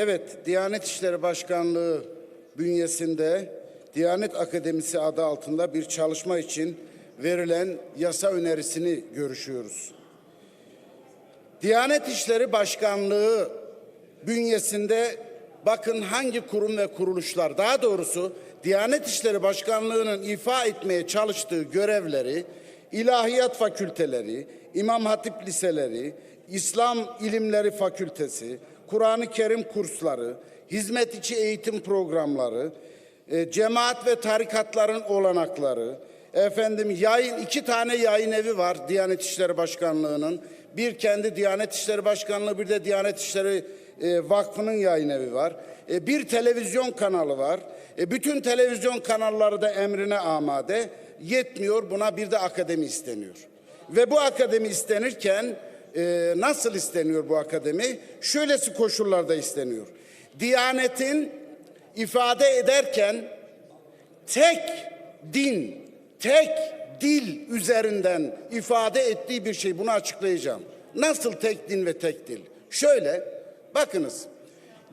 Evet, Diyanet İşleri Başkanlığı bünyesinde Diyanet Akademisi adı altında bir çalışma için verilen yasa önerisini görüşüyoruz. Diyanet İşleri Başkanlığı bünyesinde bakın hangi kurum ve kuruluşlar daha doğrusu Diyanet İşleri Başkanlığı'nın ifa etmeye çalıştığı görevleri İlahiyat Fakülteleri, İmam Hatip Liseleri, İslam İlimleri Fakültesi, Kur'an-ı Kerim kursları, hizmet içi eğitim programları, e, cemaat ve tarikatların olanakları, efendim yayın iki tane yayın evi var Diyanet İşleri Başkanlığı'nın. Bir kendi Diyanet İşleri Başkanlığı, bir de Diyanet İşleri e, Vakfı'nın yayın evi var. E, bir televizyon kanalı var. Bütün televizyon kanalları da emrine amade. Yetmiyor buna bir de akademi isteniyor. Ve bu akademi istenirken e, nasıl isteniyor bu akademi? Şöylesi koşullarda isteniyor. Diyanetin ifade ederken tek din, tek dil üzerinden ifade ettiği bir şey. Bunu açıklayacağım. Nasıl tek din ve tek dil? Şöyle, bakınız.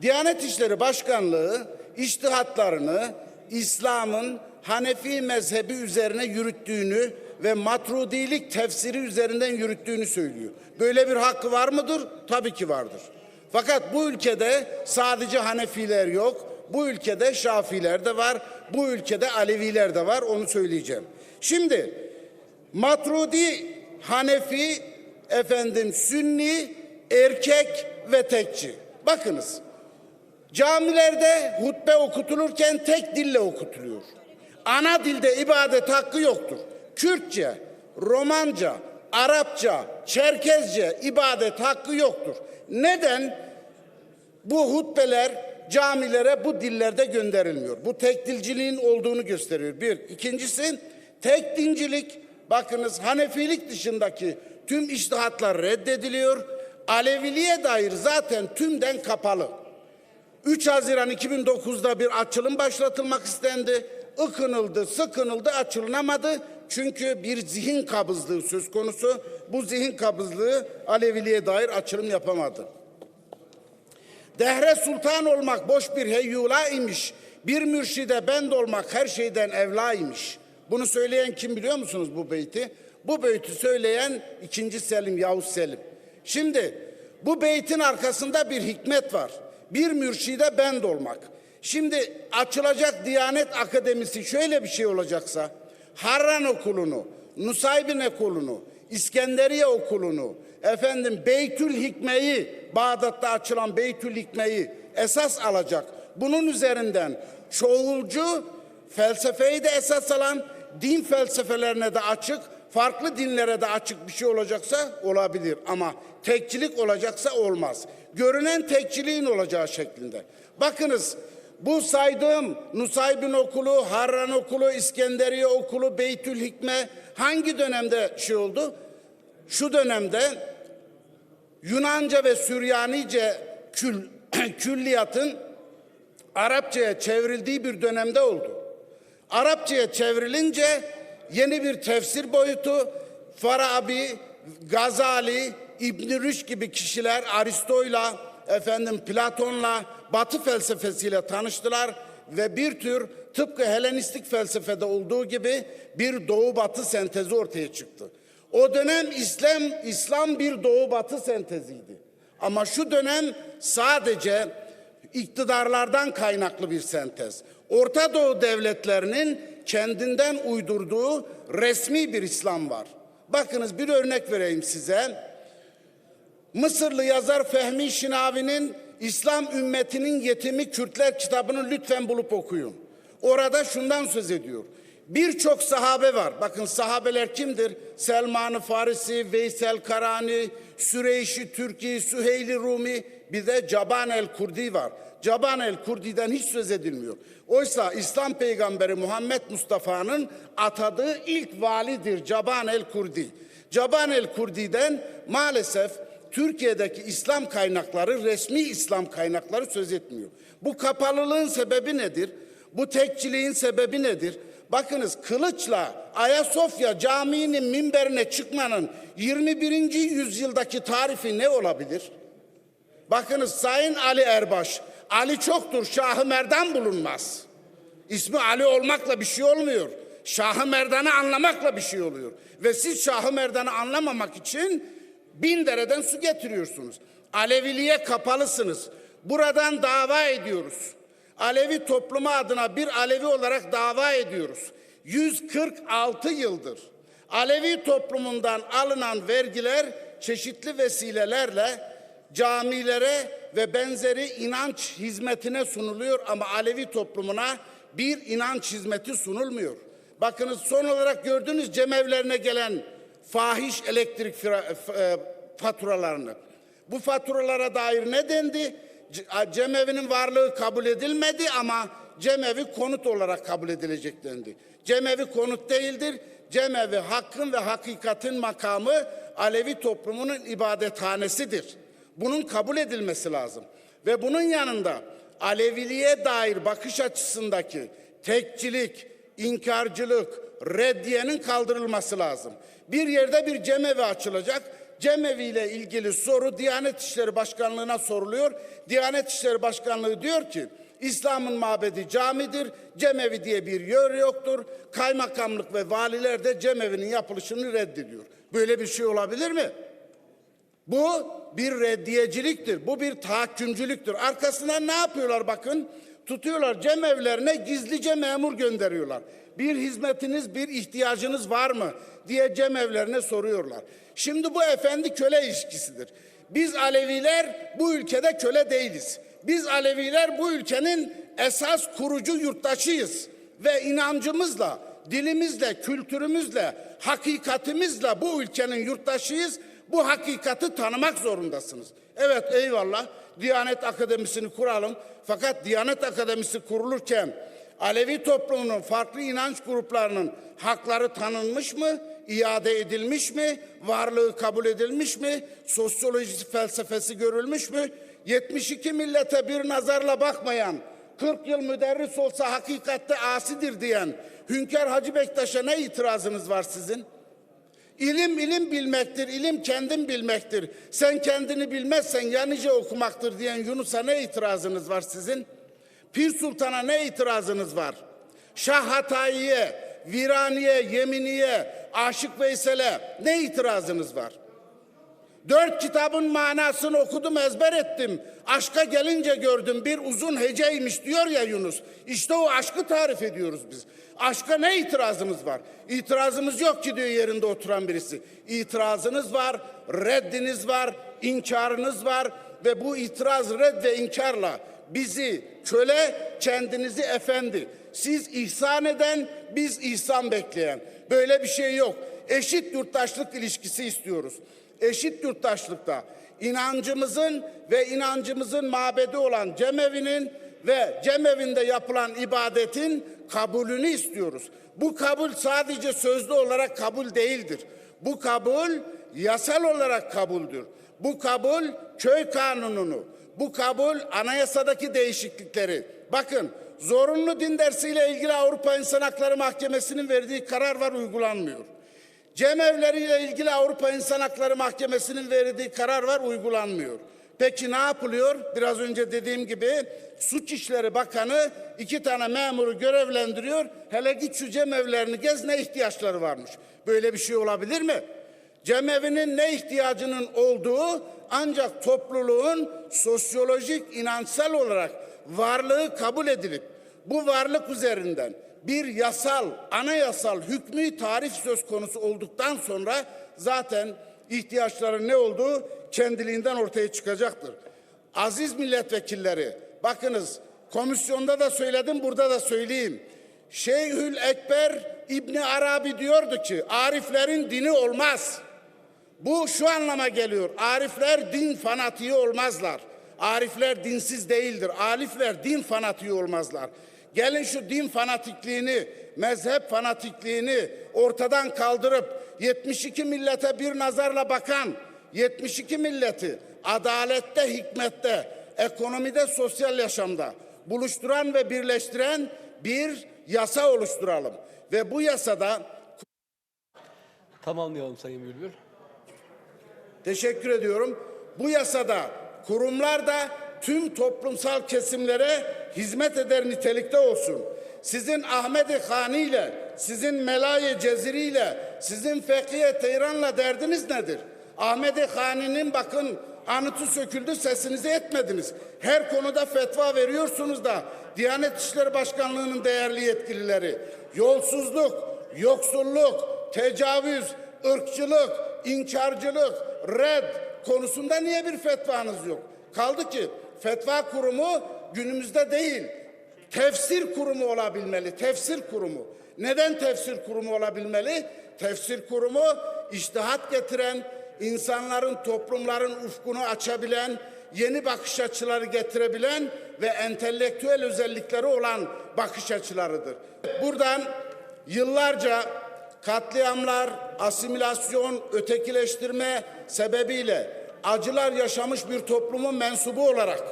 Diyanet İşleri Başkanlığı iştihatlarını İslam'ın Hanefi mezhebi üzerine yürüttüğünü ve matrudilik tefsiri üzerinden yürüttüğünü söylüyor. Böyle bir hakkı var mıdır? Tabii ki vardır. Fakat bu ülkede sadece Hanefiler yok. Bu ülkede Şafiler de var. Bu ülkede Aleviler de var. Onu söyleyeceğim. Şimdi Matrudi, Hanefi, efendim Sünni, erkek ve tekçi. Bakınız. Camilerde hutbe okutulurken tek dille okutuluyor. Ana dilde ibadet hakkı yoktur. Kürtçe, Romanca, Arapça, Çerkezce ibadet hakkı yoktur. Neden? Bu hutbeler camilere bu dillerde gönderilmiyor. Bu tek dilciliğin olduğunu gösteriyor. Bir. İkincisi tek dincilik bakınız Hanefilik dışındaki tüm iştihatlar reddediliyor. Aleviliğe dair zaten tümden kapalı. 3 Haziran 2009'da bir açılım başlatılmak istendi. Ikınıldı, sıkınıldı, açılınamadı. Çünkü bir zihin kabızlığı söz konusu. Bu zihin kabızlığı Aleviliğe dair açılım yapamadı. Dehre sultan olmak boş bir heyyula imiş. Bir mürşide bend olmak her şeyden evla imiş. Bunu söyleyen kim biliyor musunuz bu beyti? Bu beyti söyleyen 2. Selim, Yavuz Selim. Şimdi bu beytin arkasında bir hikmet var. Bir mürşide bend olmak. Şimdi açılacak Diyanet Akademisi şöyle bir şey olacaksa Harran Okulu'nu, Nusaybin Okulu'nu, İskenderiye Okulu'nu, efendim Beytül Hikme'yi, Bağdat'ta açılan Beytül Hikme'yi esas alacak. Bunun üzerinden çoğulcu felsefeyi de esas alan, din felsefelerine de açık, farklı dinlere de açık bir şey olacaksa olabilir ama tekçilik olacaksa olmaz. Görünen tekçiliğin olacağı şeklinde. Bakınız bu saydığım Nusaybin Okulu, Harran Okulu, İskenderiye Okulu, Beytül Hikme hangi dönemde şey oldu? Şu dönemde Yunanca ve Süryanice kül, külliyatın Arapçaya çevrildiği bir dönemde oldu. Arapçaya çevrilince yeni bir tefsir boyutu Farabi, Gazali, İbn Rüşd gibi kişiler Aristo'yla, efendim Platon'la, Batı felsefesiyle tanıştılar ve bir tür tıpkı Helenistik felsefede olduğu gibi bir Doğu Batı sentezi ortaya çıktı. O dönem İslam İslam bir Doğu Batı senteziydi. Ama şu dönem sadece iktidarlardan kaynaklı bir sentez. Orta Doğu devletlerinin kendinden uydurduğu resmi bir İslam var. Bakınız bir örnek vereyim size. Mısırlı yazar Fehmi Şinavi'nin İslam ümmetinin yetimi Kürtler kitabını lütfen bulup okuyun. Orada şundan söz ediyor. Birçok sahabe var. Bakın sahabeler kimdir? Selman-ı Farisi, Veysel Karani, Süreyşi Türki, Süheyli Rumi, bir de Caban el Kurdi var. Caban el Kurdi'den hiç söz edilmiyor. Oysa İslam peygamberi Muhammed Mustafa'nın atadığı ilk validir Caban el Kurdi. Caban el Kurdi'den maalesef Türkiye'deki İslam kaynakları, resmi İslam kaynakları söz etmiyor. Bu kapalılığın sebebi nedir? Bu tekçiliğin sebebi nedir? Bakınız kılıçla Ayasofya Camii'nin minberine çıkmanın 21. yüzyıldaki tarifi ne olabilir? Bakınız Sayın Ali Erbaş Ali çoktur, Şahı Merdan bulunmaz. İsmi Ali olmakla bir şey olmuyor. Şahı Merdan'ı anlamakla bir şey oluyor. Ve siz Şahı Merdan'ı anlamamak için bin dereden su getiriyorsunuz. Aleviliğe kapalısınız. Buradan dava ediyoruz. Alevi toplumu adına bir Alevi olarak dava ediyoruz. 146 yıldır Alevi toplumundan alınan vergiler çeşitli vesilelerle camilere ve benzeri inanç hizmetine sunuluyor ama Alevi toplumuna bir inanç hizmeti sunulmuyor. Bakınız son olarak gördünüz cemevlerine gelen fahiş elektrik e, faturalarını. Bu faturalara dair ne dendi? Cemevinin varlığı kabul edilmedi ama cemevi konut olarak kabul edilecek dendi. Cemevi konut değildir. Cemevi hakkın ve hakikatin makamı Alevi toplumunun ibadethanesidir. Bunun kabul edilmesi lazım. Ve bunun yanında Aleviliğe dair bakış açısındaki tekçilik, inkarcılık, reddiyenin kaldırılması lazım. Bir yerde bir cemevi açılacak. Cemevi ile ilgili soru Diyanet İşleri Başkanlığı'na soruluyor. Diyanet İşleri Başkanlığı diyor ki İslam'ın mabedi camidir. Cemevi diye bir yer yoktur. Kaymakamlık ve valiler de cemevinin yapılışını reddediyor. Böyle bir şey olabilir mi? Bu bir reddiyeciliktir. Bu bir tahakkümcülüktür. Arkasından ne yapıyorlar bakın? Tutuyorlar cemevlerine gizlice memur gönderiyorlar. Bir hizmetiniz, bir ihtiyacınız var mı diye cemevlerine soruyorlar. Şimdi bu efendi köle ilişkisidir. Biz Aleviler bu ülkede köle değiliz. Biz Aleviler bu ülkenin esas kurucu yurttaşıyız ve inancımızla, dilimizle, kültürümüzle, hakikatimizle bu ülkenin yurttaşıyız. Bu hakikati tanımak zorundasınız. Evet eyvallah Diyanet Akademisi'ni kuralım. Fakat Diyanet Akademisi kurulurken Alevi toplumunun farklı inanç gruplarının hakları tanınmış mı? iade edilmiş mi? Varlığı kabul edilmiş mi? Sosyolojisi felsefesi görülmüş mü? 72 millete bir nazarla bakmayan 40 yıl müderris olsa hakikatte asidir diyen Hünkar Hacı Bektaş'a ne itirazınız var sizin? İlim ilim bilmektir, ilim kendin bilmektir. Sen kendini bilmezsen ya nice okumaktır diyen Yunus'a ne itirazınız var sizin? Pir Sultan'a ne itirazınız var? Şah Hatayi'ye, Viraniye, Yeminiye, Aşık Veysel'e ne itirazınız var? Dört kitabın manasını okudum ezber ettim. Aşka gelince gördüm bir uzun heceymiş diyor ya Yunus. İşte o aşkı tarif ediyoruz biz. Aşka ne itirazımız var? İtirazımız yok ki diyor yerinde oturan birisi. İtirazınız var, reddiniz var, inkarınız var ve bu itiraz, red ve inkarla bizi köle, kendinizi efendi. Siz ihsan eden, biz ihsan bekleyen. Böyle bir şey yok. Eşit yurttaşlık ilişkisi istiyoruz eşit yurttaşlıkta inancımızın ve inancımızın mabedi olan cemevinin ve cemevinde yapılan ibadetin kabulünü istiyoruz. Bu kabul sadece sözlü olarak kabul değildir. Bu kabul yasal olarak kabuldür. Bu kabul köy kanununu, bu kabul anayasadaki değişiklikleri. Bakın zorunlu din dersiyle ilgili Avrupa İnsan Hakları Mahkemesi'nin verdiği karar var uygulanmıyor. Cemevleriyle ilgili Avrupa İnsan Hakları Mahkemesi'nin verdiği karar var uygulanmıyor. Peki ne yapılıyor? Biraz önce dediğim gibi Suç İşleri Bakanı iki tane memuru görevlendiriyor. Hele git şu cemevlerini gez ne ihtiyaçları varmış. Böyle bir şey olabilir mi? Cemevinin ne ihtiyacının olduğu ancak topluluğun sosyolojik, inançsal olarak varlığı kabul edilip bu varlık üzerinden bir yasal, anayasal hükmü tarif söz konusu olduktan sonra zaten ihtiyaçların ne olduğu kendiliğinden ortaya çıkacaktır. Aziz milletvekilleri, bakınız komisyonda da söyledim, burada da söyleyeyim. Şeyhül Ekber İbni Arabi diyordu ki, Ariflerin dini olmaz. Bu şu anlama geliyor. Arifler din fanatiği olmazlar. Arifler dinsiz değildir. Arifler din fanatiği olmazlar. Gelin şu din fanatikliğini, mezhep fanatikliğini ortadan kaldırıp 72 millete bir nazarla bakan 72 milleti adalette, hikmette, ekonomide, sosyal yaşamda buluşturan ve birleştiren bir yasa oluşturalım. Ve bu yasada Tamamlayalım Sayın Bülbül. Teşekkür ediyorum. Bu yasada kurumlar da tüm toplumsal kesimlere hizmet eder nitelikte olsun. Sizin Ahmet-i Hani ile, sizin Melaye Ceziri ile, sizin Fekiye Teyran'la derdiniz nedir? Ahmet-i Hani'nin bakın anıtı söküldü sesinizi etmediniz. Her konuda fetva veriyorsunuz da Diyanet İşleri Başkanlığı'nın değerli yetkilileri yolsuzluk, yoksulluk, tecavüz, ırkçılık, inkarcılık, red konusunda niye bir fetvanız yok? Kaldı ki fetva kurumu günümüzde değil, tefsir kurumu olabilmeli. Tefsir kurumu. Neden tefsir kurumu olabilmeli? Tefsir kurumu iştihat getiren, insanların, toplumların ufkunu açabilen, yeni bakış açıları getirebilen ve entelektüel özellikleri olan bakış açılarıdır. Buradan yıllarca katliamlar, asimilasyon, ötekileştirme sebebiyle acılar yaşamış bir toplumun mensubu olarak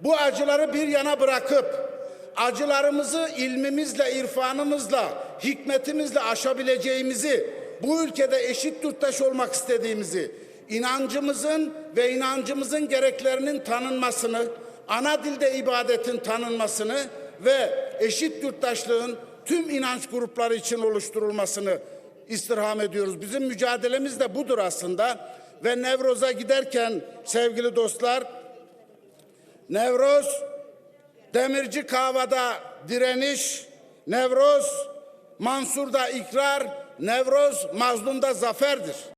bu acıları bir yana bırakıp acılarımızı ilmimizle, irfanımızla, hikmetimizle aşabileceğimizi, bu ülkede eşit yurttaş olmak istediğimizi, inancımızın ve inancımızın gereklerinin tanınmasını, ana dilde ibadetin tanınmasını ve eşit yurttaşlığın tüm inanç grupları için oluşturulmasını istirham ediyoruz. Bizim mücadelemiz de budur aslında. Ve Nevroz'a giderken sevgili dostlar, Nevroz, Demirci Kava'da direniş, Nevroz, Mansur'da ikrar, Nevroz, mazlumda zaferdir.